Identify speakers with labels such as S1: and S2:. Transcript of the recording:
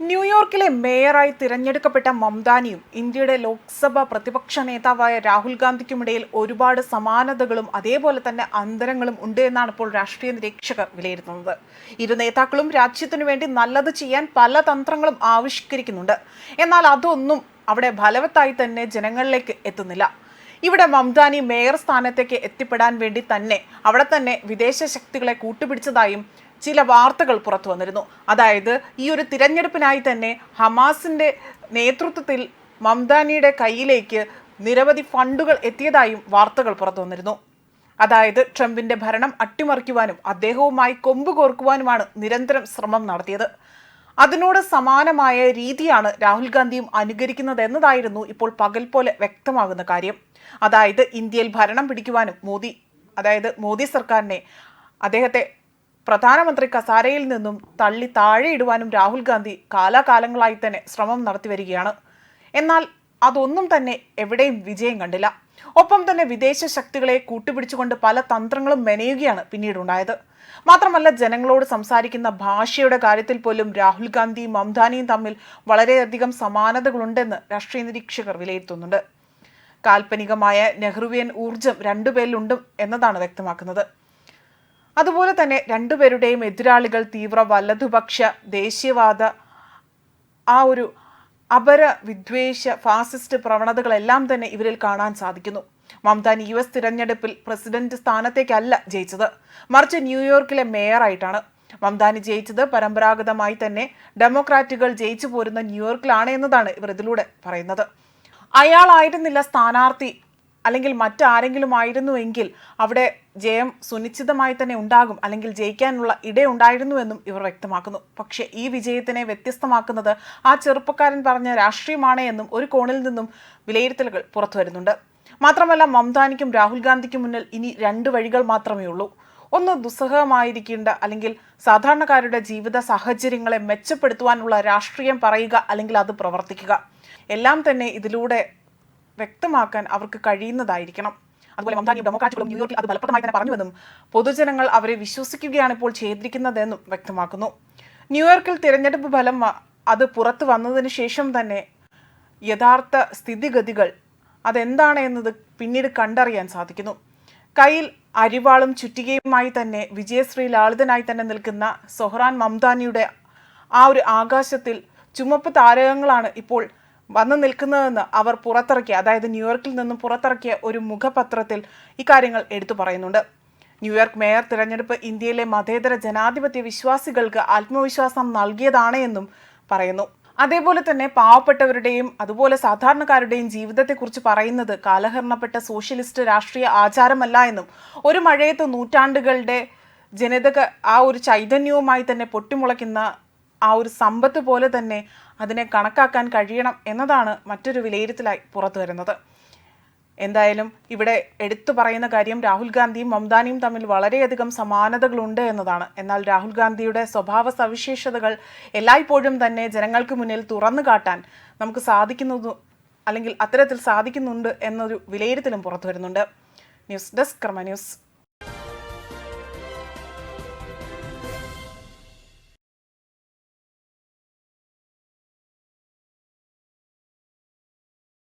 S1: ന്യൂയോർക്കിലെ മേയറായി തിരഞ്ഞെടുക്കപ്പെട്ട മംദാനിയും ഇന്ത്യയുടെ ലോക്സഭാ പ്രതിപക്ഷ നേതാവായ രാഹുൽ ഗാന്ധിക്കുമിടയിൽ ഒരുപാട് സമാനതകളും അതേപോലെ തന്നെ അന്തരങ്ങളും ഉണ്ട് എന്നാണ് ഇപ്പോൾ രാഷ്ട്രീയ നിരീക്ഷകർ വിലയിരുത്തുന്നത്. ഇരു നേതാക്കളും രാജ്യത്തിനു വേണ്ടി നല്ലത് ചെയ്യാൻ പല തന്ത്രങ്ങളും ആവിഷ്കരിക്കുന്നുണ്ട്. എന്നാൽ അതൊന്നും അവിടെ ഫലവത്തായി തന്നെ ജനങ്ങളിലേക്ക് എത്തുന്നില്ല. ഇവിടെ മംദാനി മേയർ സ്ഥാനത്തേക്ക് എത്തിപ്പെടാൻ വേണ്ടി തന്നെ അവിടെ തന്നെ വിദേശ ശക്തികളെ കൂട്ടുപിടിച്ചതായും ചില വാർത്തകൾ പുറത്തു വന്നിരുന്നു. അതായത് ഈ ഒരു തിരഞ്ഞെടുപ്പിനായി തന്നെ ഹമാസിന്റെ നേതൃത്വത്തിൽ മംദാനിയുടെ കയ്യിലേക്ക് നിരവധി ഫണ്ടുകൾ എത്തിയതായും വാർത്തകൾ പുറത്തു വന്നിരുന്നു. അതായത് ട്രംപിന്റെ ഭരണം അട്ടിമറിക്കുവാനും അദ്ദേഹവുമായി കൊമ്പ് കോർക്കുവാനുമാണ് നിരന്തരം ശ്രമം നടത്തിയത്. അതിനോട് സമാനമായ രീതിയാണ് രാഹുൽ ഗാന്ധിയും അനുകരിക്കുന്നത് എന്നതായിരുന്നു ഇപ്പോൾ പകൽ പോലെ വ്യക്തമാകുന്ന കാര്യം. അതായത് ഇന്ത്യയിൽ ഭരണം പിടിക്കുവാനും മോദി അതായത് മോദി സർക്കാരിനെ അദ്ദേഹത്തെ പ്രധാനമന്ത്രി കസാരയിൽ നിന്നും തള്ളി താഴെയിടുവാനും രാഹുൽ ഗാന്ധി കാലാകാലങ്ങളായി തന്നെ ശ്രമം നടത്തി വരികയാണ്. എന്നാൽ അതൊന്നും തന്നെ എവിടെയും വിജയം കണ്ടില്ല. ഒപ്പം തന്നെ വിദേശ ശക്തികളെ കൂട്ടുപിടിച്ചുകൊണ്ട് പല തന്ത്രങ്ങളും മെനയുകയാണ് പിന്നീടുണ്ടായത്. മാത്രമല്ല ജനങ്ങളോട് സംസാരിക്കുന്ന ഭാഷയുടെ കാര്യത്തിൽ പോലും രാഹുൽ ഗാന്ധിയും മംദാനിയും തമ്മിൽ വളരെയധികം സമാനതകളുണ്ടെന്ന് രാഷ്ട്രീയ നിരീക്ഷകർ വിലയിരുത്തുന്നുണ്ട്. കാൽപ്പനികമായ നെഹ്റുവിയൻ ഊർജം രണ്ടുപേരിലുണ്ടും എന്നതാണ് വ്യക്തമാക്കുന്നത്. അതുപോലെ തന്നെ രണ്ടുപേരുടെയും എതിരാളികൾ തീവ്ര വലതുപക്ഷ ദേശീയവാദ ആ ഒരു അപര വിദ്വേഷ ഫാസിസ്റ്റ് പ്രവണതകളെല്ലാം തന്നെ ഇവരിൽ കാണാൻ സാധിക്കുന്നു. മംതാൻ യു എസ് തിരഞ്ഞെടുപ്പിൽ പ്രസിഡന്റ് സ്ഥാനത്തേക്കല്ല ജയിച്ചത്. മറിച്ച് ന്യൂയോർക്കിലെ മേയറായിട്ടാണ് മംതാനി ജയിച്ചത്. പരമ്പരാഗതമായി തന്നെ ഡെമോക്രാറ്റുകൾ ജയിച്ചു പോരുന്ന ന്യൂയോർക്കിലാണ് എന്നതാണ് ഇവർ ഇതിലൂടെ പറയുന്നത്. അയാളായിരുന്നില്ല സ്ഥാനാർത്ഥി. അല്ലെങ്കിൽ മറ്റാരെങ്കിലും ആയിരുന്നുവെങ്കിൽ അവിടെ ജയം സുനിശ്ചിതമായി തന്നെ ഉണ്ടാകും അല്ലെങ്കിൽ ജയിക്കാനുള്ള ഇടയുണ്ടായിരുന്നുവെന്നും ഇവർ വ്യക്തമാക്കുന്നു. പക്ഷേ ഈ വിജയത്തിനെ വ്യത്യസ്തമാക്കുന്നത് ആ ചെറുപ്പക്കാരൻ പറഞ്ഞ രാഷ്ട്രീയമാണ് എന്നും ഒരു കോണിൽ നിന്നും വിലയിരുത്തലുകൾ പുറത്തു വരുന്നുണ്ട് മാത്രമല്ല മംതാനിക്കും രാഹുൽ ഗാന്ധിക്കും മുന്നിൽ ഇനി രണ്ട് വഴികൾ മാത്രമേ ഉള്ളൂ. ഒന്ന് ദുസ്സഹമായിരിക്കേണ്ട അല്ലെങ്കിൽ സാധാരണക്കാരുടെ ജീവിത സാഹചര്യങ്ങളെ മെച്ചപ്പെടുത്തുവാനുള്ള രാഷ്ട്രീയം പറയുക അല്ലെങ്കിൽ അത് പ്രവർത്തിക്കുക. എല്ലാം തന്നെ ഇതിലൂടെ വ്യക്തമാക്കാൻ അവർക്ക് കഴിയുന്നതായിരിക്കണം. അതുപോലെ മമതാനിയും ഡെമോക്രാറ്റുകളും ന്യൂയോർക്കിൽ അത് ഫലപ്രദമായി തന്നെ പറഞ്ഞുവെന്നും പൊതുജനങ്ങൾ അവരെ വിശ്വസിക്കുകയാണ് ഇപ്പോൾ ചെയ്തിരിക്കുന്നതെന്നും വ്യക്തമാക്കുന്നു. ന്യൂയോർക്കിൽ തിരഞ്ഞെടുപ്പ് ഫലം അത് പുറത്തു വന്നതിന് ശേഷം തന്നെ യഥാർത്ഥ സ്ഥിതിഗതികൾ അതെന്താണ് എന്നത് പിന്നീട് കണ്ടറിയാൻ സാധിക്കുന്നു. കയ്യിൽ അരിവാളും ചുറ്റികയുമായി തന്നെ വിജയശ്രീ ലാളിതനായി തന്നെ നിൽക്കുന്ന സൊഹ്റാൻ മംദാനിയുടെ ആ ഒരു ആകാശത്തിൽ ചുമപ്പ് താരകങ്ങളാണ് ഇപ്പോൾ വന്നു നിൽക്കുന്നതെന്ന് അവർ പുറത്തിറക്കിയ അതായത് ന്യൂയോർക്കിൽ നിന്നും പുറത്തിറക്കിയ ഒരു മുഖപത്രത്തിൽ ഇക്കാര്യങ്ങൾ എടുത്തു പറയുന്നുണ്ട്. ന്യൂയോർക്ക് മേയർ തിരഞ്ഞെടുപ്പ് ഇന്ത്യയിലെ മതേതര ജനാധിപത്യ വിശ്വാസികൾക്ക് ആത്മവിശ്വാസം നൽകിയതാണ് എന്നും പറയുന്നു. അതേപോലെ തന്നെ പാവപ്പെട്ടവരുടെയും അതുപോലെ സാധാരണക്കാരുടെയും ജീവിതത്തെക്കുറിച്ച് പറയുന്നത് കാലഹരണപ്പെട്ട സോഷ്യലിസ്റ്റ് രാഷ്ട്രീയ ആചാരമല്ല എന്നും ഒരു മഴയത്ത് നൂറ്റാണ്ടുകളുടെ ജനിതക ആ ഒരു ചൈതന്യവുമായി തന്നെ പൊട്ടിമുളയ്ക്കുന്ന ആ ഒരു സമ്പത്ത് പോലെ തന്നെ അതിനെ കണക്കാക്കാൻ കഴിയണം എന്നതാണ് മറ്റൊരു വിലയിരുത്തലായി പുറത്തു വരുന്നത്. എന്തായാലും ഇവിടെ എടുത്തു പറയുന്ന കാര്യം രാഹുൽ ഗാന്ധിയും മംദാനിയും തമ്മിൽ വളരെയധികം സമാനതകളുണ്ട് എന്നതാണ്. എന്നാൽ രാഹുൽ ഗാന്ധിയുടെ സ്വഭാവ സവിശേഷതകൾ എല്ലായ്പ്പോഴും തന്നെ ജനങ്ങൾക്ക് മുന്നിൽ തുറന്നു കാട്ടാൻ നമുക്ക് സാധിക്കുന്നത് അല്ലെങ്കിൽ അത്തരത്തിൽ സാധിക്കുന്നുണ്ട് എന്നൊരു വിലയിരുത്തലും പുറത്തു വരുന്നുണ്ട്. News desk Karma news.